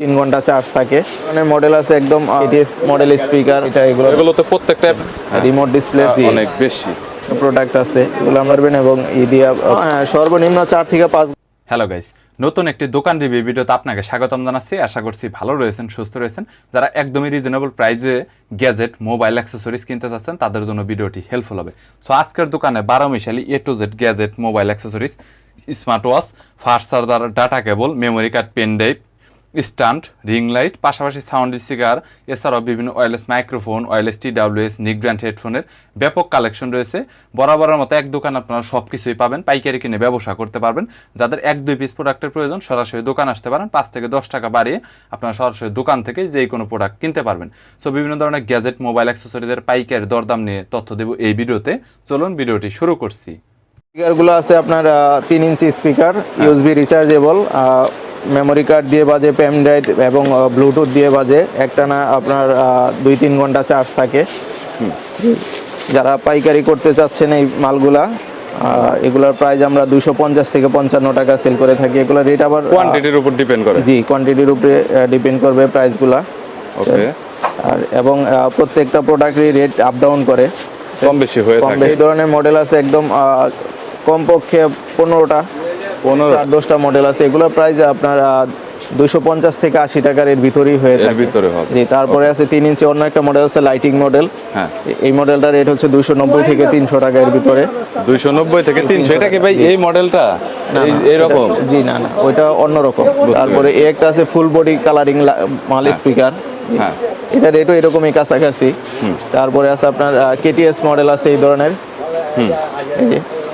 তিন ঘণ্টা চার্জ থাকে। মানে মডেল আছে একদম এটিএস মডেল স্পিকার এটা এগুলো এগুলো তো প্রত্যেকটা রিমোট ডিসপ্লে অনেক বেশি। প্রোডাক্ট আছে এগুলো আমরা পারবেন এবং ই দিয়া হ্যাঁ, সর্বনিম্ন চার থেকে পাঁচ হ্যালো গাইস নতুন একটি দোকান রিভিউ ভিডিওতে আপনাকে স্বাগতম জানাচ্ছি। আশা করছি ভালো রয়েছেন সুস্থ রয়েছেন। যারা একদমই রিজনেবল প্রাইসে গ্যাজেট মোবাইল অ্যাক্সেসরিজ কিনতে চাচ্ছেন তাদের জন্য ভিডিওটি হেল্পফুল হবে। সো আজকের দোকানে বারো মিশালি A to Z gadget mobile accessories smart watch fast charger data cable memory card pen drive stand ring light পাশাপাশি সাউন্ড স্পিকার এছাড়াও বিভিন্ন wireless microphone wireless T WS neckband হেডফোনের ব্যাপক কালেকশন রয়েছে। বরাবরের মতো এক দোকান আপনারা সব কিছুই পাবেন পাইকারি কিনে ব্যবসা করতে পারবেন। যাদের এক দুই পিস প্রোডাক্টের প্রয়োজন সরাসরি দোকান আসতে পারেন। পাঁচ থেকে দশ টাকা বাড়িয়ে আপনারা সরাসরি দোকান থেকে যেই কোনো প্রোডাক্ট কিনতে পারবেন। সো বিভিন্ন ধরনের গ্যাজেট মোবাইল অ্যাক্সেসরিদের পাইকারি দরদাম নিয়ে তথ্য দেব এই ভিডিওতে। চলুন ভিডিওটি শুরু করছি। স্পিকারগুলো আছে আপনার তিন inch speaker USB rechargeable memory card দিয়ে বাজে পেন ড্রাইভ এবং ব্লুটুথ দিয়ে বাজে। একটানা আপনার দুই তিন ঘণ্টা চার্জ থাকে। যারা পাইকারি করতে চাচ্ছেন এই মালগুলা এগুলোর প্রাইস আমরা দুশো পঞ্চাশ থেকে পঞ্চান্ন টাকা সেল করে থাকি। এগুলো রেট আবার কোয়ান্টিটির উপর ডিপেন্ড করে। জি কোয়ান্টিটির উপরে ডিপেন্ড করবে প্রাইসগুলা ওকে আর এবং প্রত্যেকটা প্রোডাক্টেরই রেট আপ ডাউন করে। কম বেশি হয়ে থাকে। বেশি ধরনের মডেল আছে একদম কমপক্ষে পনেরোটা। পনেরো। দশটা মডেল আছে। এগুলো প্রাইস আপনার দুইশো পঞ্চাশ থেকে আশি টাকার এর ভিতরেই হয়ে থাকে। ভিতরে হবে। জি তারপরে আছে তিন ইঞ্চি অন্য একটা মডেল আছে লাইটিং মডেল হ্যাঁ। এই মডেলটার রেট হচ্ছে দুইশো নব্বই থেকে তিনশো টাকা এর ভিতরে। দুইশো নব্বই থেকে তিনশো। এটা কি ভাই এই মডেলটা এইরকম জি না না ওইটা অন্যরকম। তারপরে এই একটা আছে ফুল বডি কালারিং মাল স্পিকার হ্যাঁ। এটা রেটও এরকমই কাছাকাছি। তারপরে আছে আপনার কেটিএস মডেল আছে এই ধরনের।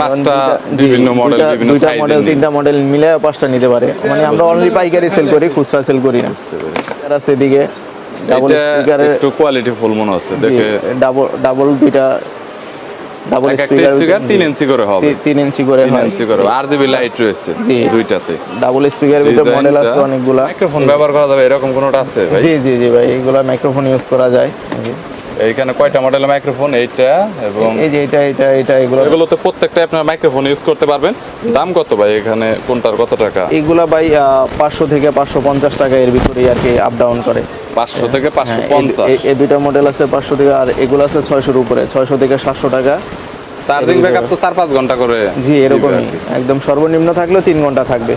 পাঁচটা বিভিন্ন জি, বিভিন্ন দুইটা মডেল তিনটা মডেল মিলে পাঁচটা নিতে পারে। মানে আমরা অনলি পাইকারি সেল করি খুচরা সেল করি না। আর আছে এদিকে ডাবল স্পিকারের একটু কোয়ালিটি ফুল মনে হচ্ছে দেখে ডাবল ডাবল দুইটা ডাবল স্পিকার তিন ইঞ্চি করে হবে। তিন ইঞ্চি করে হয়। ইঞ্চি করে আর লাইট রয়েছে জি। দুইটাতে। ডাবল স্পিকারের ভিতরে মডেল আছে অনেকগুলা। মাইক্রোফোন ব্যবহার করা যাবে এরকম কোনোটা আছে ভাই? জি জি জি ভাই এগুলা মাইক্রোফোন ইউজ করা যায়। এইখানে কয়টা মডেলের মাইক্রোফোন এইটা এবং এই যে এটা এটা এটা এগুলো এগুলোতে প্রত্যেকটা আপনার মাইক্রোফোন ইউজ করতে পারবেন। দাম কত ভাই এখানে? কোনটার কত টাকা? এইগুলা ভাই পাঁচশো থেকে পাঁচশো পঞ্চাশ টাকা এর ভিতরেই আর কি আপ ডাউন করে। পাঁচশো থেকে পাঁচশো হ্যাঁ, এই- পঞ্চাশ। এই- দুইটা মডেল আছে পাঁচশো থেকে আর এগুলো আছে ছয়শোর উপরে ছয়শো থেকে সাতশো টাকা। চার্জিং ব্যাকআপ তো চার পাঁচ ঘণ্টা করে জি এরকমই। একদম সর্বনিম্ন থাকলেও তিন ঘণ্টা থাকবে।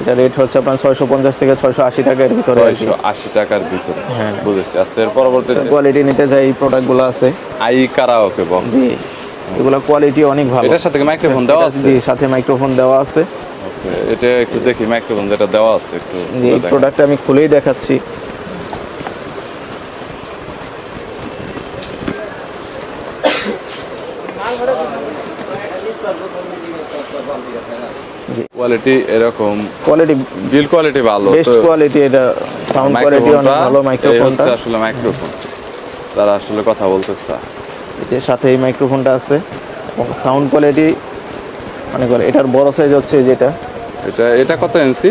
এটা রেট হচ্ছে আপনার ছয়শো পঞ্চাশ থেকে ছয়শো আশি টাকার ভিতরে আর কি। ছয়শো আশি টাকার ভিতরে হ্যাঁ। বুঝেছি। আচ্ছা এর পরবর্তীতে? কোয়ালিটি নিতে চাই এই প্রোডাক্টগুলো আছে। আই কারাওকে বক্স জি এগুলো কোয়ালিটি অনেক ভালো। এটার সাথে মাইক্রোফোন দেওয়া আছে? জি সাথে মাইক্রোফোন দেওয়া আছে। এটা একটু দেখি মাইক্রোফোন যেটা দেওয়া আছে একটু এই প্রোডাক্টটা প্রোডাক্ট আমি খুলেই দেখাচ্ছি। কোয়ালিটি এরকম। কোয়ালিটি বিল কোয়ালিটি ভালো বেস্ট কোয়ালিটি এটা সাউন্ড কোয়ালিটি অনেক ভালো মাইক্রোফোনটা আসলে মাইক্রোফোন তারা আসলে কথা বলতে চায়। এর সাথে এই মাইক্রোফোনটা আছে সাউন্ড কোয়ালিটি মানে ভালো এটার বড় সাইজ হচ্ছে যেটা। এটা এটা কত ইঞ্চি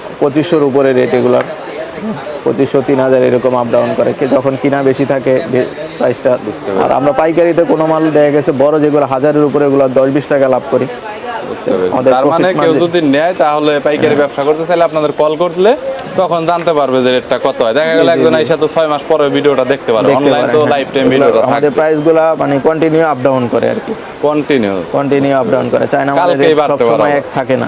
পঁচিশশোর উপরে রেট এগুলার। পঁচিশশো তিন হাজার এরকম আপ ডাউন করে। কে- যখন কিনা বেশি থাকে প্রাইসটা আর আমরা পাইকারিতে কোনো মাল দেখা গেছে বড় যেগুলো হাজারের উপরে এগুলো দশ বিশ টাকা লাভ করি। তার মানে কেউ যদি নেয় তাহলে পাইকারি ব্যবসা করতে চাইলে আপনাদের কল করলে তখন জানতে পারবে যে রেটটা কত হয়। দেখা গেল একজন তো ছয় মাস পরে ভিডিওটা দেখতে পারবে দেখতে অনলাইন তো হ্যাঁ। লাইফ টাইম ভিডিওটা আমাদের প্রাইসগুলা মানে কন্টিনিউ আপ ডাউন করে আর কি। কন্টিনিউ কন্টিনিউ আপ ডাউন করে। চায়না মালের কালকেই রেট বাড়তে সব সময় এক থাকে না।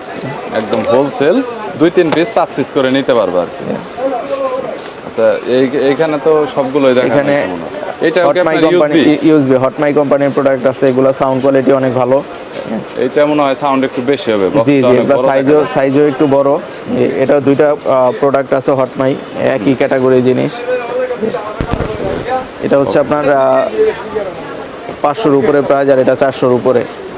একদম হোলসেল দুই তিন পিস পাঁচ পিস করে নিতে পারবে আর কি। আচ্ছা এই এইখানে তো সবগুলোই দেখা এখানে এটা হটমাই কোম্পানি ইউজবি হটমাই কোম্পানির প্রোডাক্ট আছে এগুলো সাউন্ড কোয়ালিটি অনেক ভালো। এইটা মনে হয় সাউন্ড একটু বেশি হবে জি জি সাইজও সাইজও একটু বড়। এটা দুইটা প্রোডাক্ট আছে হটমাই একই ক্যাটাগরি জিনিস। এটা হচ্ছে আপনার পাঁচশোর উপরে প্রাইস আর এটা চারশোর উপরে।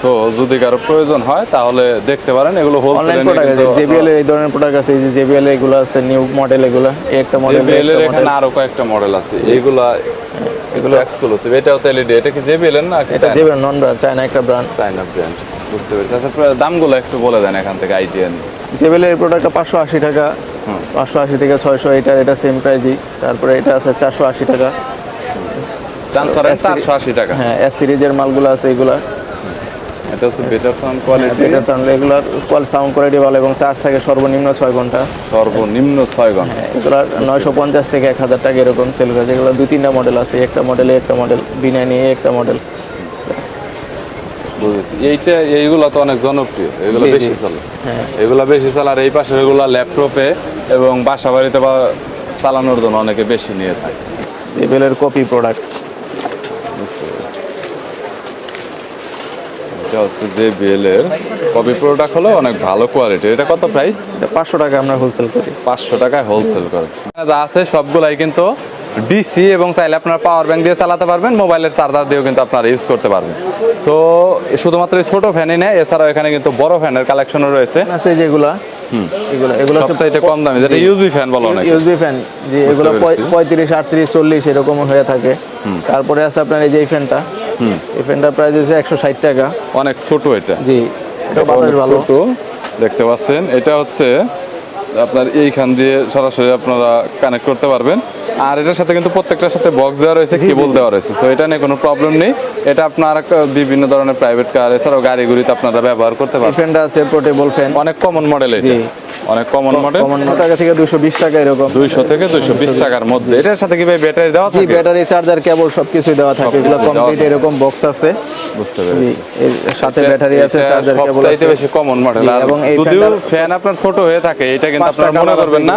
সো যদি কারও প্রয়োজন হয় তাহলে দেখতে পারেন এগুলো হোলসেল প্রোডাক্ট আছে জেবিএল এর এই ধরনের প্রোডাক্ট আছে এই যে জেবিএল এগুলো আছে নিউ মডেল এগুলো এই একটা মডেল জেবিএল এর এখানে আরও কয়েকটা মডেল আছে এইগুলা এগুলো এক্সক্লুসিভ এটাও তো এলইডি এটা কি জেবিএল এর না এটা জেবিএল নন ব্র্যান্ড চায়না একটা ব্র্যান্ড চাইনা ব্র্যান্ড বুঝতে পেরেছি। আচ্ছা দামগুলো একটু বলে দেন এখান থেকে আইডিয়া নিয়ে। জেবিএল এর প্রোডাক্টটা পাঁচশো আশি টাকা পাঁচশো আশি থেকে ছয়শো এটা এটা সেম প্রাইজই তারপরে এটা আছে চারশো আশি টাকা। ট্রান্সপারেন্ট SCD চারশো আশি টাকা। হ্যাঁ এস সিরিজের মালগুলো আছে এগুলা। এটা হচ্ছে বেটার সাউন্ড কোয়ালিটি এটা সাউন্ড এগুলার কোয়াল সাউন্ড কোয়ালিটি ভালো এবং চার্জ থাকে সর্বনিম্ন ছয় ঘণ্টা। সর্বনিম্ন ছয় ঘণ্টা। হ্যাঁ এগুলার নয়শো পঞ্চাশ থেকে এক হাজার টাকা এরকম সেল করেছে এগুলো দুই তিনটা মডেল আছে একটা মডেলে একটা মডেল বিনা নিয়ে একটা মডেল বুঝেছি। এইটা এইগুলো তো অনেক জনপ্রিয়। এগুলো। বেশি। চলে। হ্যাঁ। এগুলো বেশি চলে আর এই পাশে এগুলো ল্যাপটপে এবং বাসা বাড়িতে বা চালানোর জন্য অনেকে বেশি নিয়ে থাকে। জেবিএলের কপি প্রোডাক্ট বুঝতে পেরেছি। এটা হচ্ছে যে বিএল এর কপি প্রোডাক্ট হলো অনেক ভালো কোয়ালিটি এটা কত প্রাইস এটা পাঁচশো টাকা আমরা হোলসেল করি। পাঁচশো টাকায় হোলসেল করি। যা আছে সবগুলাই কিন্তু ডিসি এবং চাইলে আপনার পাওয়ার ব্যাংক দিয়ে চালাতে পারবেন মোবাইলের চার্জার দিয়েও কিন্তু আপনারা ইউজ করতে পারবেন। সো শুধুমাত্র ছোট ফ্যানই নেই এছাড়াও এখানে কিন্তু বড় ফ্যানের কালেকশনও রয়েছে। আছে যেগুলা এগুলো এগুলো কম দামি যেটা ফ্যান বলো অনেক ইউএসবি ফ্যান যে এগুলো পঁয়- পেরেছি। পঁয়ত্রিশ আটত্রিশ চল্লিশ এরকম হয়ে থাকে। তারপরে আছে আপনার এই যে এই ফ্যানটা এই ফ্যানটা প্রাইস হচ্ছে একশো ষাট টাকা। অনেক ছোট এটা। জি এটা বাতাস ভালো। ছোট দেখতে পাচ্ছেন। এটা হচ্ছে আপনার এইখান দিয়ে সরাসরি আপনারা কানেক্ট করতে পারবেন। আর এটার সাথে কিন্তু প্রত্যেকটার সাথে বক্স দেওয়া রয়েছে কেবল দেওয়া রয়েছে। তো এটা নিয়ে কোনো প্রবলেম নেই। এটা আপনার বিভিন্ন ধরনের প্রাইভেট কার এছাড়াও গাড়িগুলিতে আপনারা ব্যবহার করতে পারেন ফ্যানটা আছে পোর্টেবল ফ্যান অনেক কমন মডেল এটা। অনেক কমন মডেল কমন টাকা থেকে দুশো বিশ টাকা এরকম। দুইশো থেকে দুইশো বিশ টাকার মধ্যে। এটার সাথে কি ভাই ব্যাটারি দেওয়া থাকে? ব্যাটারি চার্জার কেবল সবকিছু দেওয়া থাকে। এগুলো কমপ্লিট এরকম বক্স আছে। বুঝতে পেরেছি। এর সাথে ব্যাটারি আছে চার্জার কেবল সবচাইতে আছে। বেশি কমন মডেল আর এবং যদিও ফ্যান আপনার ছোট হয়ে থাকে এটা কিন্তু আপনারা মনে করবেন না।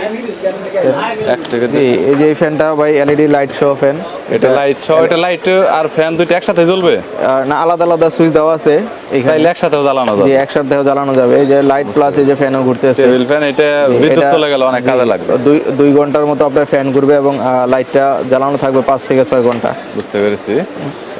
এক থেকে এই যে এই ফ্যানটা ভাই এলইডি লাইট সহ ফ্যান এটা লাইট সহ এটা লাইট আর ফ্যান দুইটা একসাথে জ্বলবে? না আলাদা আলাদা সুইচ দেওয়া আছে চাইলে একসাথেও জ্বালানো যাবে। একসাথে জ্বালানো যাবে। এই যে লাইট প্লাস এই যে ফ্যানও ঘুরতেছে। টেবিল ফ্যান এটা বিদ্যুৎ চলে গেলে অনেক কাজে লাগবে। দুই দুই ঘণ্টার মতো আপনার ফ্যান ঘুরবে এবং লাইটটা জ্বালানো থাকবে পাঁচ থেকে ছয় ঘণ্টা। বুঝতে পেরেছি।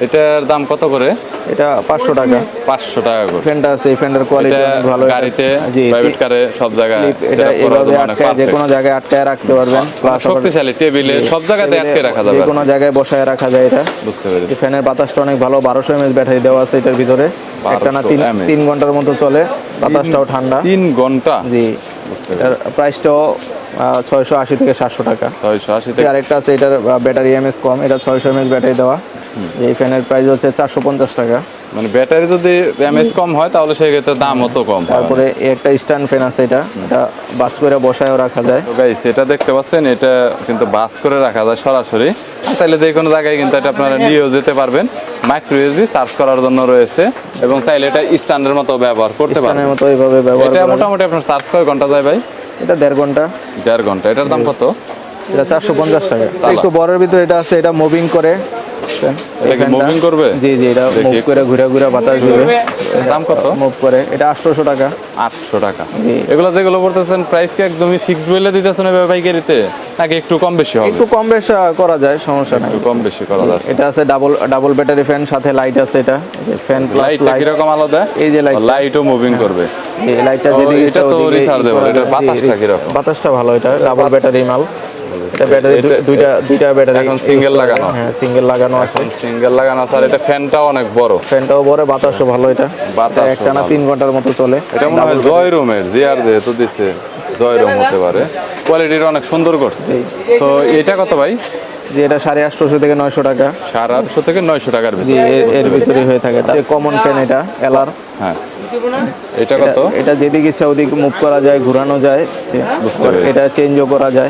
এটার দাম কত করে? এটা পাঁচশো টাকা। পাঁচশো টাকা করে। ফ্যানটা আছে এই ফ্যানের কোয়ালিটি অনেক ভালো। গাড়িতে প্রাইভেট কারে সব জায়গায় এটা এভাবে আটকায় যে কোনো জায়গায় আটকায় রাখতে পারবেন প্লাস শক্তিশালী টেবিলে সব জায়গাতে আটকে রাখা যাবে। কোনো জায়গায় বসায় রাখা যায় এটা। বুঝতে পেরেছি। এই ফ্যানের বাতাসটা অনেক ভালো বারোশো এমএস ব্যাটারি দেওয়া আছে এটার ভিতরে। একটা না 1200 তিন ঘণ্টার মতো চলে বাতাসটাও ঠান্ডা। তিন ঘণ্টা? জি। প্রাইসটাও ছয়শো আশি থেকে সাতশো টাকা। ছয়শো আশি থেকে আরেকটা আছে এটার ব্যাটারি এমএস কম এটা ছয়শো এমএস ব্যাটারি দেওয়া। এই ফ্যানের প্রাইস হচ্ছে চারশো পঞ্চাশ টাকা। মানে ব্যাটারি যদি এমএস কম হয় তাহলে সেক্ষেত্রে দাম অত কম তারপরে একটা স্ট্যান্ড ফ্যান আছে এটা। এটা বাস করে বসায়ও রাখা যায়। তো গাইস এটা দেখতে পাচ্ছেন এটা কিন্তু বাস করে রাখা যায় সরাসরি। তাহলে যে কোনো জায়গায় কিন্তু এটা আপনারা নিয়েও যেতে পারবেন। মাইক্রো ইউএসবি চার্জ করার জন্য রয়েছে এবং চাইলে এটা স্ট্যান্ডের মতো ব্যবহার করতে পারবেন। স্ট্যান্ডের মতো এইভাবে ব্যবহার এটা মোটামুটি আপনার চার্জ কয় ঘণ্টা যায় ভাই? এটা দেড় ঘণ্টা। দেড় ঘণ্টা। এটার দাম কত? এটা চারশো পঞ্চাশ টাকা। একটু বড়ের ভিতরে এটা আছে এটা মুভিং করে। Fan, এটা কি fan করবে? জি জি এটা মুভ করে ঘুরে ঘুরে বাতাস দিবে। দাম কত? মুভ করে। এটা আটশোশো টাকা। আটশো টাকা। এগুলো যেগুলো বলতেছেন প্রাইস কি একদমই ফিক্সড বলে দিতেছেন পাইকারিতে? নাকি একটু কম বেশি হবে? একটু কম বেশ করা যায় সমস্যা নাই। একটু কম বেশি করা যাচ্ছে। এটা আছে ডাবল ডাবল ব্যাটারি ফ্যান সাথে লাইট আছে এটা। ফ্যান প্লাস লাইট কীরকম আলাদা? এই যে light টা। লাইটও মুভিং করবে। এই লাইটটা ও, যদি এটা তো rechargeable, এটার বাতাসটা কীরকম? বাতাসটা ভালো এটা ডাবল ব্যাটারি মাল। এটা ব্যাটারি দুইটা দুইটা ব্যাটারি এখন single লাগানো আছে। হ্যাঁ সিঙ্গেল লাগানো আছে। সিঙ্গেল লাগানো আছে আর এটা ফ্যানটাও অনেক বড়। ফ্যানটাও বড় বাতাসও ভালো এটা। বাতাসও এটা একটানা ভালো। তিন ঘণ্টার মতো চলে। এটা মনে হয় জয় রুমের জিআর যেহেতু দিছে জয় রুম হতে পারে। কোয়ালিটিটা অনেক সুন্দর করছে। তো এটা কত ভাই? যে এটা সাড়ে আটশোশো থেকে নয়শো টাকা। সাড়ে আটশো থেকে নয়শো টাকার এর- ভিতরে হয়ে থাকে। যে কমন ফ্যান এটা এলার হ্যাঁ। এটা কত? এটা যেদিকে ইচ্ছা ওদিকে মুভ করা যায় ঘোরানো যায়। এটা চেঞ্জও করা যায়।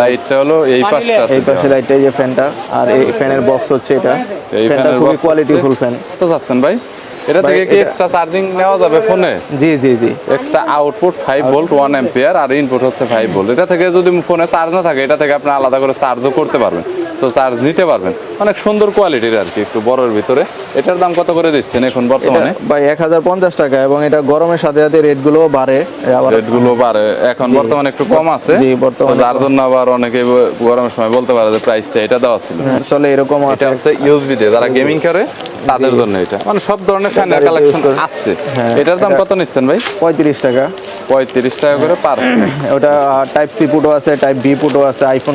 লাইটটা হলো এই পাশটা এই পাশে লাইটটা এই যে ফ্যানটা আর এই ফ্যানের বক্স হচ্ছে এটা। এই ফ্যানটা খুবই কোয়ালিটিফুল ফ্যান তো যাচ্ছেন ভাই? এটা থেকে কি এক্সট্রা চার্জিং নেওয়া যাবে ফোনে জি জি জি। Extra output five volt one ampere আর ইনপুট হচ্ছে ফাইভ ভোল্ট এটা থেকে যদি ফোনে চার্জ না থাকে এটা থেকে আপনি আলাদা করে চার্জও করতে পারবেন। তো চার্জ নিতে পারবেন। অনেক সুন্দর কোয়ালিটির আর কি একটু বড়র ভিতরে। এটার দাম কত করে দিচ্ছেন এখন বর্তমানে? ভাই এক হাজার পঞ্চাশ টাকা এবং এটা গরমের সাথে সাথে রেটগুলো বাড়ে আবার রেটগুলো বাড়ে। এখন বর্তমানে একটু কম আছে। জি, বর্তমানে যার জন্য আবার অনেকে গরমের সময় বলতে পারে যে প্রাইসটা এটা দেওয়া ছিল। হ্যাঁ, চলে এরকম আছে। এটা হচ্ছে ইউএসবি দিয়ে। যারা গেমিং করে তাদের জন্য এটা। মানে সব ধরনের ফ্যানের কালেকশন আছে। হ্যাঁ, এটার দাম কত নিচ্ছেন ভাই? পঁয়ত্রিশ টাকা। পঁয়ত্রিশ টাকা করে পার ওটা টাইপ সি পুটো আছে টাইপ বি পুটো আছে আইফোন